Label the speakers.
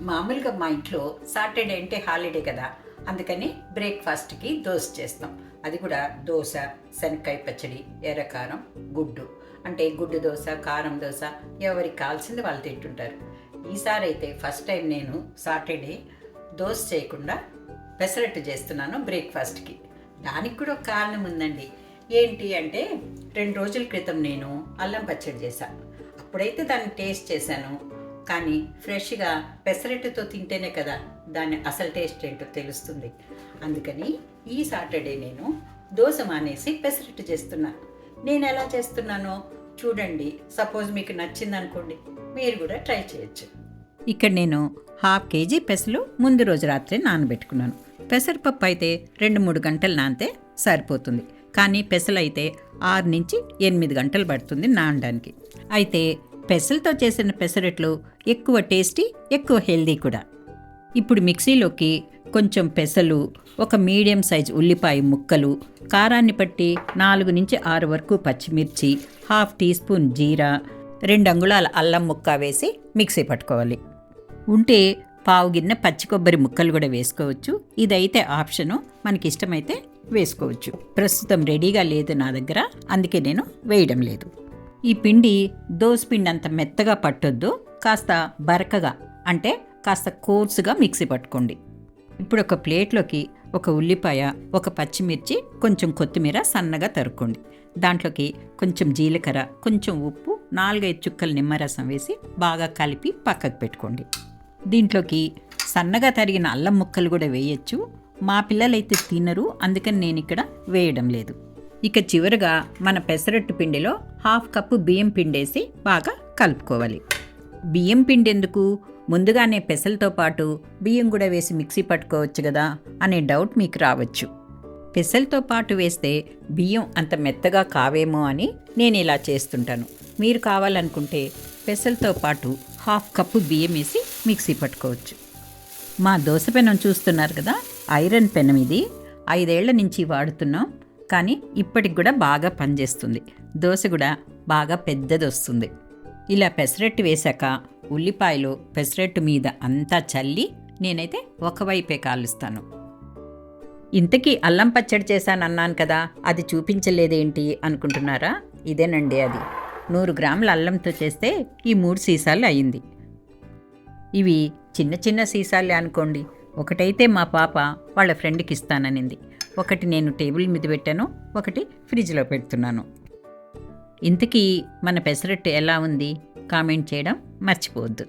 Speaker 1: మామూలుగా మా ఇంట్లో సాటర్డే అంటే హాలిడే కదా అందుకని బ్రేక్ఫాస్ట్కి దోశ చేస్తాం. అది కూడా దోశ శనక్కాయ పచ్చడి ఎర్రకారం గుడ్డు. అంటే గుడ్డు దోశ కారం దోశ ఎవరికి కావాల్సింది వాళ్ళు తింటుంటారు. ఈసారి అయితే ఫస్ట్ టైం నేను సాటర్డే దోశ చేయకుండా పెసరట్టు చేస్తున్నాను బ్రేక్ఫాస్ట్కి. దానికి కూడా ఒక కారణం ఉందండి. ఏంటి అంటే రెండు రోజుల క్రితం నేను అల్లం పచ్చడి చేశాను అప్పుడైతే దాన్ని టేస్ట్ చేశాను. కానీ ఫ్రెష్గా పెసరట్టుతో తింటేనే కదా దాని అసలు టేస్ట్ ఏంటో తెలుస్తుంది. అందుకని ఈ సాటర్డే నేను దోశ మానేసి పెసరట్టు చేస్తున్నా. నేను ఎలా చేస్తున్నానో చూడండి. సపోజ్ మీకు నచ్చింది అనుకోండి మీరు కూడా ట్రై చేయొచ్చు. ఇక్కడ నేను హాఫ్ కేజీ పెసలు ముందు రోజు రాత్రి నానబెట్టుకున్నాను. పెసరపప్పు అయితే రెండు మూడు గంటలు నానితే సరిపోతుంది. కానీ పెసలు అయితే ఆరు నుంచి ఎనిమిది గంటలు పడుతుంది నానడానికి. అయితే పెసలతో చేసిన పెసరట్లు ఎక్కువ టేస్టీ ఎక్కువ హెల్దీ కూడా. ఇప్పుడు మిక్సీలోకి కొంచెం పెసలు ఒక మీడియం సైజ్ ఉల్లిపాయ ముక్కలు కారాన్ని పట్టి నాలుగు నుంచి ఆరు వరకు పచ్చిమిర్చి హాఫ్ టీ స్పూన్ జీరా రెండు అంగుళాల అల్లం ముక్క వేసి మిక్సీ పట్టుకోవాలి. ఉంటే పావు గిన్నె పచ్చి కొబ్బరి ముక్కలు కూడా వేసుకోవచ్చు. ఇదైతే ఆప్షను మనకి ఇష్టమైతే వేసుకోవచ్చు. ప్రస్తుతం రెడీగా లేదు నా దగ్గర అందుకే నేను వేయడం లేదు. ఈ పిండి దోస పిండి అంత మెత్తగా పట్టొద్దు కాస్త బరకగా అంటే కాస్త కోర్సుగా మిక్సీ పట్టుకోండి. ఇప్పుడు ఒక ప్లేట్లోకి ఒక ఉల్లిపాయ ఒక పచ్చిమిర్చి కొంచెం కొత్తిమీర సన్నగా తరుక్కోండి. దాంట్లోకి కొంచెం జీలకర్ర కొంచెం ఉప్పు నాలుగైదు చుక్కలు నిమ్మరసం వేసి బాగా కలిపి పక్కకు పెట్టుకోండి. దీంట్లోకి సన్నగా తరిగిన అల్లం ముక్కలు కూడా వేయచ్చు. మా పిల్లలైతే తినరు అందుకని నేను ఇక్కడ వేయడం లేదు. ఇక చివరగా మన పెసరట్టు పిండిలో హాఫ్ కప్పు బియ్యం పిండేసి బాగా కలుపుకోవాలి. బియ్యం పిండి ఎందుకు ముందుగానే పెసలతో పాటు బియ్యం కూడా వేసి మిక్సీ పట్టుకోవచ్చు కదా అనే డౌట్ మీకు రావచ్చు. పెసలతో పాటు వేస్తే బియ్యం అంత మెత్తగా కావేమో అని నేను ఇలా చేస్తుంటాను. మీరు కావాలనుకుంటే పెసలతో పాటు హాఫ్ కప్పు బియ్యం వేసి మిక్సీ పట్టుకోవచ్చు. మా దోశ పెనం చూస్తున్నారు కదా? ఐరన్ పెనం ఇది. ఐదేళ్ళ నుంచి వాడుతున్నాం. కానీ ఇప్పటికి కూడా బాగా పనిచేస్తుంది. దోశ కూడా బాగా పెద్దది వస్తుంది ఇలా పెసరట్టు వేశాక ఉల్లిపాయలు పెసరట్టు మీద అంతా చల్లి నేనైతే ఒకవైపే కాలుస్తాను. ఇంతకీ అల్లం పచ్చడి చేశాను అన్నాను కదా అది చూపించలేదేంటి అనుకుంటున్నారా? ఇదేనండి అది. నూరు గ్రాముల అల్లంతో చేస్తే ఈ మూడు సీసాలు అయింది. ఇవి చిన్న చిన్న సీసాలే అనుకోండి ఒకటైతే మా పాప వాళ్ళ ఫ్రెండ్కి ఇస్తాననింది. ఒకటి నేను టేబుల్ మీద పెట్టాను ఒకటి ఫ్రిడ్జ్లో పెడుతున్నాను. ఇంతకీ మన పెసరట్టు ఎలా ఉంది? కామెంట్ చేయడం మర్చిపోవద్దు.